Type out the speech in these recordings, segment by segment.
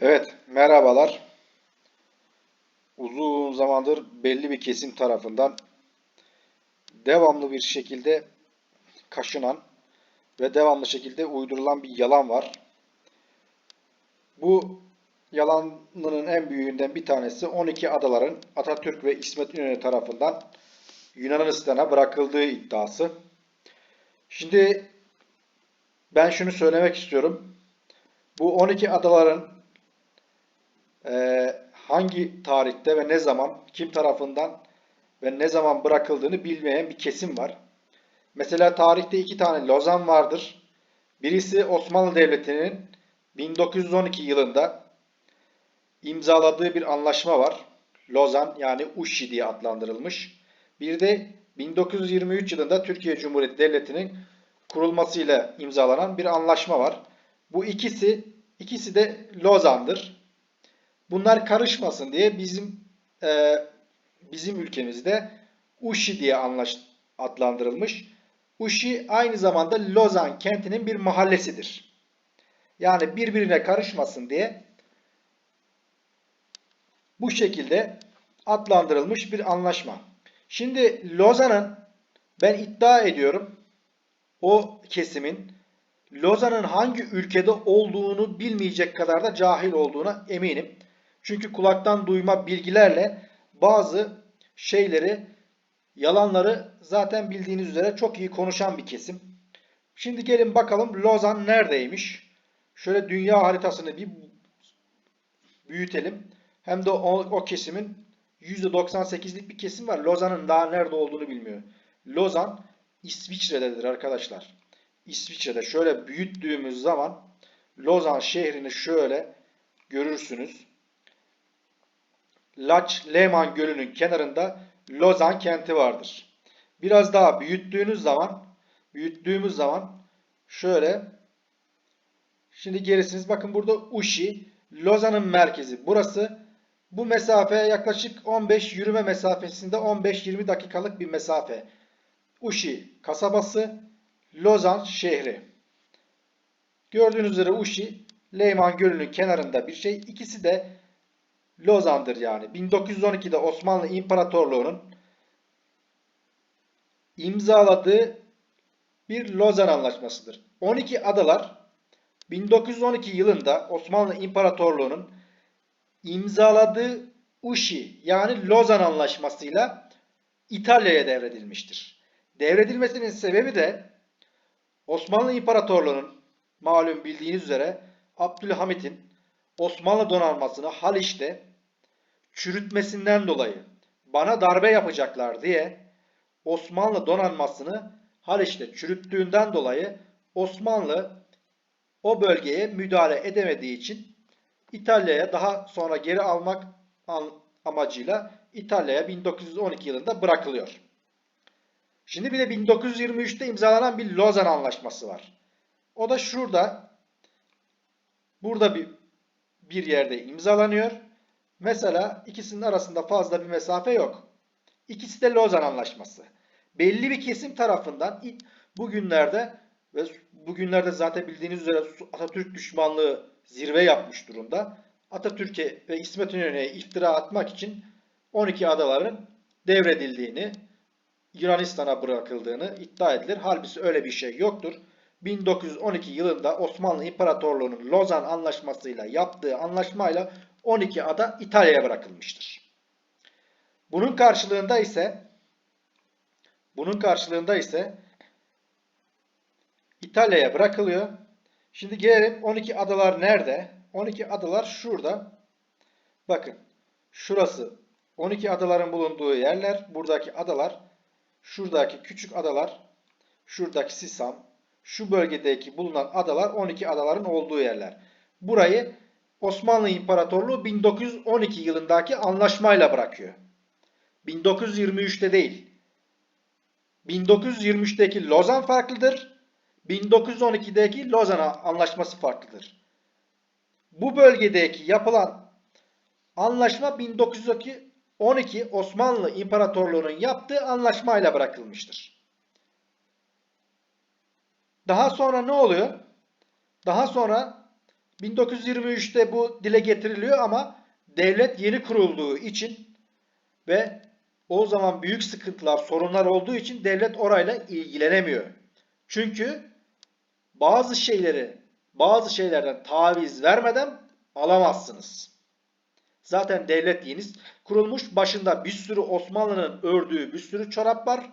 Evet, merhabalar. Uzun zamandır belli bir kesim tarafından devamlı bir şekilde kaşınan ve devamlı şekilde uydurulan bir yalan var. Bu yalanının en büyüğünden bir tanesi 12 adaların Atatürk ve İsmet İnönü tarafından Yunanistan'a bırakıldığı iddiası. Şimdi ben şunu söylemek istiyorum. Bu 12 adaların hangi tarihte ve ne zaman, kim tarafından ve ne zaman bırakıldığını bilmeyen bir kesim var. Mesela tarihte iki tane Lozan vardır. Birisi Osmanlı Devleti'nin 1912 yılında imzaladığı bir anlaşma var. Lozan yani Uşi diye adlandırılmış. Bir de 1923 yılında Türkiye Cumhuriyeti Devleti'nin kurulmasıyla imzalanan bir anlaşma var. Bu ikisi ikisi de Lozan'dır. Bunlar karışmasın diye bizim e, bizim ülkemizde Uşi diye anlaş, adlandırılmış. Uşi aynı zamanda Lozan kentinin bir mahallesidir. Yani birbirine karışmasın diye bu şekilde adlandırılmış bir anlaşma. Şimdi Lozan'ın ben iddia ediyorum o kesimin Lozan'ın hangi ülkede olduğunu bilmeyecek kadar da cahil olduğuna eminim. Çünkü kulaktan duyma bilgilerle bazı şeyleri, yalanları zaten bildiğiniz üzere çok iyi konuşan bir kesim. Şimdi gelin bakalım Lozan neredeymiş? Şöyle dünya haritasını bir büyütelim. Hem de o, o kesimin %98'lik bir kesim var. Lozan'ın daha nerede olduğunu bilmiyor. Lozan İsviçre'dedir arkadaşlar. İsviçre'de şöyle büyüttüğümüz zaman Lozan şehrini şöyle görürsünüz. Laç Leman Gölü'nün kenarında Lozan kenti vardır. Biraz daha büyüttüğünüz zaman büyüttüğümüz zaman şöyle şimdi gerisiniz bakın burada Uşi Lozan'ın merkezi burası bu mesafe yaklaşık 15 yürüme mesafesinde 15-20 dakikalık bir mesafe. Uşi kasabası Lozan şehri. Gördüğünüz üzere Uşi Leyman Gölü'nün kenarında bir şey. İkisi de Lozan'dır yani. 1912'de Osmanlı İmparatorluğu'nun imzaladığı bir Lozan Anlaşması'dır. 12 adalar 1912 yılında Osmanlı İmparatorluğu'nun imzaladığı Uşi yani Lozan Anlaşması'yla İtalya'ya devredilmiştir. Devredilmesinin sebebi de Osmanlı İmparatorluğu'nun malum bildiğiniz üzere Abdülhamit'in Osmanlı donanmasını Haliç'te çürütmesinden dolayı bana darbe yapacaklar diye Osmanlı donanmasını Haliç'te çürüttüğünden dolayı Osmanlı o bölgeye müdahale edemediği için İtalya'ya daha sonra geri almak amacıyla İtalya'ya 1912 yılında bırakılıyor. Şimdi bir de 1923'te imzalanan bir Lozan Anlaşması var. O da şurada. Burada bir bir yerde imzalanıyor. Mesela ikisinin arasında fazla bir mesafe yok. İkisi de Lozan Anlaşması. Belli bir kesim tarafından bugünlerde ve bugünlerde zaten bildiğiniz üzere Atatürk düşmanlığı zirve yapmış durumda. Atatürk'e ve İsmet İnönü'ye iftira atmak için 12 adaların devredildiğini, Yunanistan'a bırakıldığını iddia edilir. Halbuki öyle bir şey yoktur. 1912 yılında Osmanlı İmparatorluğu'nun Lozan Anlaşması'yla yaptığı anlaşmayla 12 ada İtalya'ya bırakılmıştır. Bunun karşılığında ise bunun karşılığında ise İtalya'ya bırakılıyor. Şimdi gelelim 12 adalar nerede? 12 adalar şurada. Bakın şurası 12 adaların bulunduğu yerler. Buradaki adalar şuradaki küçük adalar şuradaki Sisam, şu bölgedeki bulunan adalar 12 adaların olduğu yerler. Burayı Osmanlı İmparatorluğu 1912 yılındaki anlaşmayla bırakıyor. 1923'te değil. 1923'teki Lozan farklıdır. 1912'deki Lozan Anlaşması farklıdır. Bu bölgedeki yapılan anlaşma 1912 Osmanlı İmparatorluğu'nun yaptığı anlaşmayla bırakılmıştır. Daha sonra ne oluyor? Daha sonra 1923'te bu dile getiriliyor ama devlet yeni kurulduğu için ve o zaman büyük sıkıntılar, sorunlar olduğu için devlet orayla ilgilenemiyor. Çünkü bazı şeyleri, bazı şeylerden taviz vermeden alamazsınız. Zaten devlet yeni kurulmuş. Başında bir sürü Osmanlı'nın ördüğü bir sürü çorap var.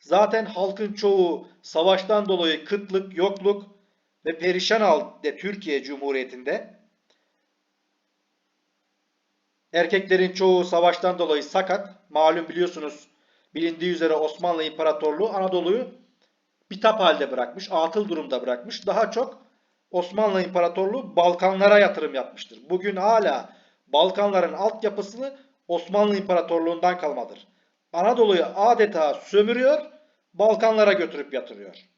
Zaten halkın çoğu savaştan dolayı kıtlık, yokluk ve perişan halde Türkiye Cumhuriyeti'nde. Erkeklerin çoğu savaştan dolayı sakat. Malum biliyorsunuz bilindiği üzere Osmanlı İmparatorluğu Anadolu'yu bitap halde bırakmış, atıl durumda bırakmış. Daha çok Osmanlı İmparatorluğu Balkanlara yatırım yapmıştır. Bugün hala Balkanların altyapısını Osmanlı İmparatorluğundan kalmadır. Anadolu'yu adeta sömürüyor, Balkanlara götürüp yatırıyor.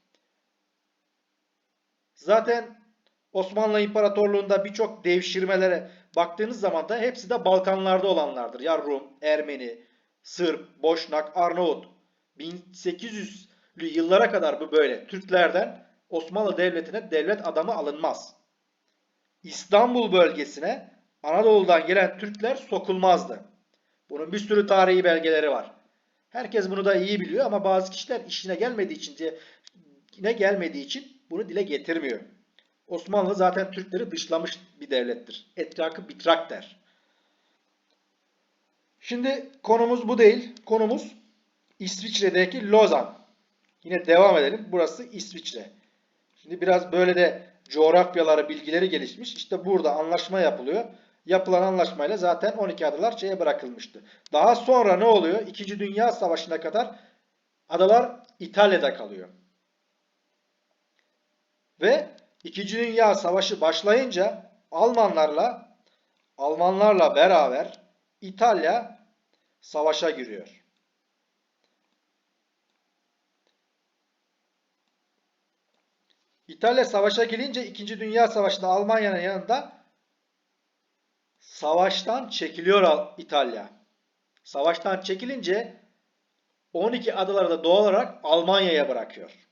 Zaten Osmanlı İmparatorluğu'nda birçok devşirmelere baktığınız zaman da hepsi de Balkanlarda olanlardır. Ya Rum, Ermeni, Sırp, Boşnak, Arnavut. 1800'lü yıllara kadar bu böyle. Türklerden Osmanlı Devleti'ne devlet adamı alınmaz. İstanbul bölgesine Anadolu'dan gelen Türkler sokulmazdı. Bunun bir sürü tarihi belgeleri var. Herkes bunu da iyi biliyor ama bazı kişiler işine gelmediği için diye ne gelmediği için bunu dile getirmiyor. Osmanlı zaten Türkleri dışlamış bir devlettir. Etrafı bitrak der. Şimdi konumuz bu değil. Konumuz İsviçre'deki Lozan. Yine devam edelim. Burası İsviçre. Şimdi biraz böyle de coğrafyaları, bilgileri gelişmiş. İşte burada anlaşma yapılıyor. Yapılan anlaşmayla zaten 12 adalar şeye bırakılmıştı. Daha sonra ne oluyor? İkinci Dünya Savaşı'na kadar adalar İtalya'da kalıyor. Ve İkinci Dünya Savaşı başlayınca Almanlarla Almanlarla beraber İtalya savaşa giriyor. İtalya savaşa gelince 2. Dünya Savaşı'nda Almanya'nın yanında savaştan çekiliyor İtalya. Savaştan çekilince 12 adaları da doğal olarak Almanya'ya bırakıyor.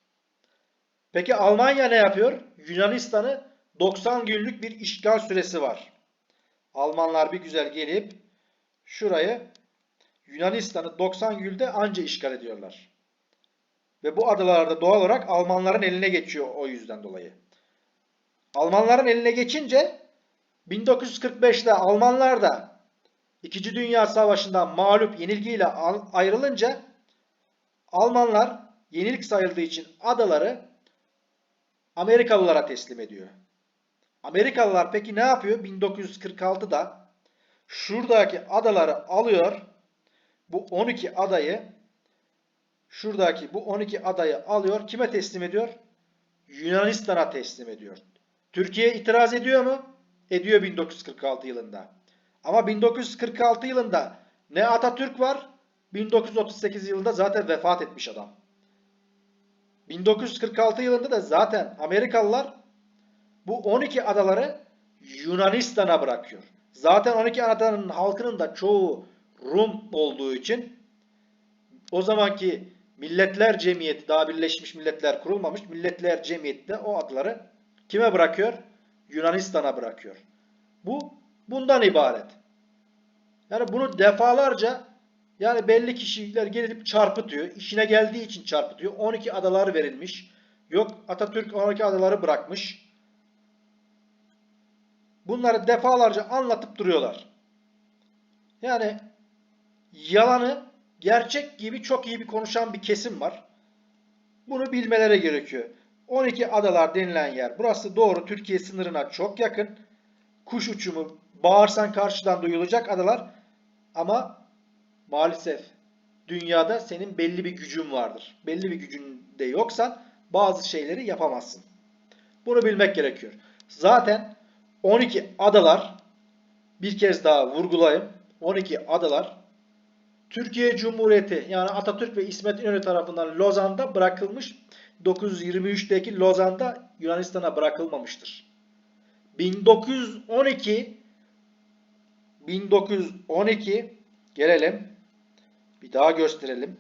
Peki Almanya ne yapıyor? Yunanistan'ı 90 günlük bir işgal süresi var. Almanlar bir güzel gelip şurayı Yunanistan'ı 90 günde anca işgal ediyorlar. Ve bu adalarda doğal olarak Almanların eline geçiyor o yüzden dolayı. Almanların eline geçince 1945'te Almanlar da 2. Dünya Savaşı'ndan mağlup yenilgiyle ayrılınca Almanlar yenilik sayıldığı için adaları Amerikalılara teslim ediyor. Amerikalılar peki ne yapıyor? 1946'da şuradaki adaları alıyor. Bu 12 adayı şuradaki bu 12 adayı alıyor. Kime teslim ediyor? Yunanistan'a teslim ediyor. Türkiye itiraz ediyor mu? Ediyor 1946 yılında. Ama 1946 yılında ne Atatürk var? 1938 yılında zaten vefat etmiş adam. 1946 yılında da zaten Amerikalılar bu 12 adaları Yunanistan'a bırakıyor. Zaten 12 adanın halkının da çoğu Rum olduğu için o zamanki Milletler Cemiyeti daha Birleşmiş Milletler kurulmamış. Milletler Cemiyeti de o adaları kime bırakıyor? Yunanistan'a bırakıyor. Bu bundan ibaret. Yani bunu defalarca yani belli kişiler gelip çarpıtıyor. İşine geldiği için çarpıtıyor. 12 adalar verilmiş. Yok Atatürk 12 adaları bırakmış. Bunları defalarca anlatıp duruyorlar. Yani yalanı gerçek gibi çok iyi bir konuşan bir kesim var. Bunu bilmelere gerekiyor. 12 adalar denilen yer. Burası doğru Türkiye sınırına çok yakın. Kuş uçumu bağırsan karşıdan duyulacak adalar. Ama maalesef dünyada senin belli bir gücün vardır. Belli bir gücün de yoksa bazı şeyleri yapamazsın. Bunu bilmek gerekiyor. Zaten 12 adalar bir kez daha vurgulayayım. 12 adalar Türkiye Cumhuriyeti yani Atatürk ve İsmet İnönü tarafından Lozan'da bırakılmış 923'teki Lozan'da Yunanistan'a bırakılmamıştır. 1912 1912 gelelim. Bir daha gösterelim.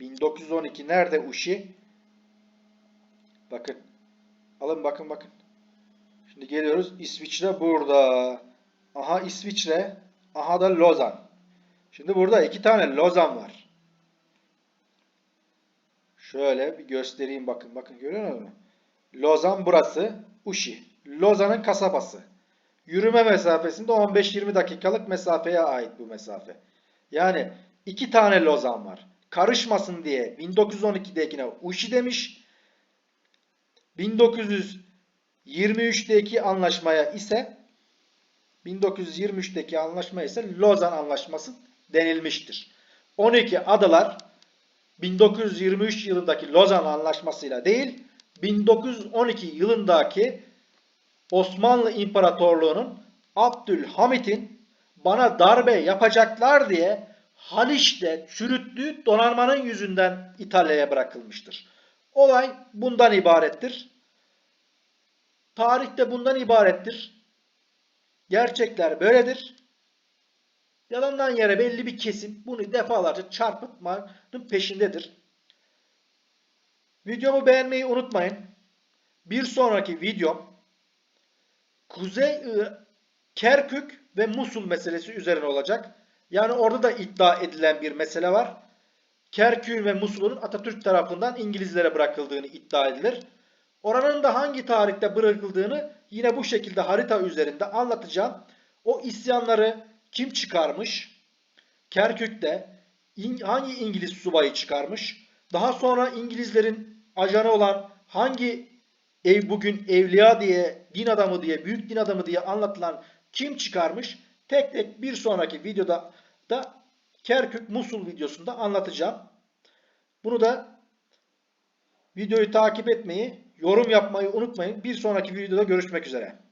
1912 nerede Uşi? Bakın. Alın bakın bakın. Şimdi geliyoruz. İsviçre burada. Aha İsviçre. Aha da Lozan. Şimdi burada iki tane Lozan var. Şöyle bir göstereyim bakın. Bakın görüyor musunuz? Lozan burası. Uşi. Lozan'ın kasabası. Yürüme mesafesinde 15-20 dakikalık mesafeye ait bu mesafe. Yani iki tane Lozan var. Karışmasın diye 1912'dekine Uşi demiş. 1923'teki anlaşmaya ise 1923'teki anlaşma ise Lozan Anlaşması denilmiştir. 12 adalar 1923 yılındaki Lozan Anlaşması'yla değil 1912 yılındaki Osmanlı İmparatorluğu'nun Abdülhamit'in bana darbe yapacaklar diye Haliç'te çürüttüğü donanmanın yüzünden İtalya'ya bırakılmıştır. Olay bundan ibarettir. Tarihte bundan ibarettir. Gerçekler böyledir. Yalandan yere belli bir kesim bunu defalarca çarpıtmanın peşindedir. Videomu beğenmeyi unutmayın. Bir sonraki videom Kuzey Kerkük ve Musul meselesi üzerine olacak. Yani orada da iddia edilen bir mesele var. Kerkük ve Musul'un Atatürk tarafından İngilizlere bırakıldığını iddia edilir. Oranın da hangi tarihte bırakıldığını yine bu şekilde harita üzerinde anlatacağım. O isyanları kim çıkarmış? Kerkük'te hangi İngiliz subayı çıkarmış? Daha sonra İngilizlerin ajanı olan hangi ev bugün evliya diye, din adamı diye, büyük din adamı diye anlatılan kim çıkarmış? Tek tek bir sonraki videoda da Kerkük Musul videosunda anlatacağım. Bunu da videoyu takip etmeyi, yorum yapmayı unutmayın. Bir sonraki videoda görüşmek üzere.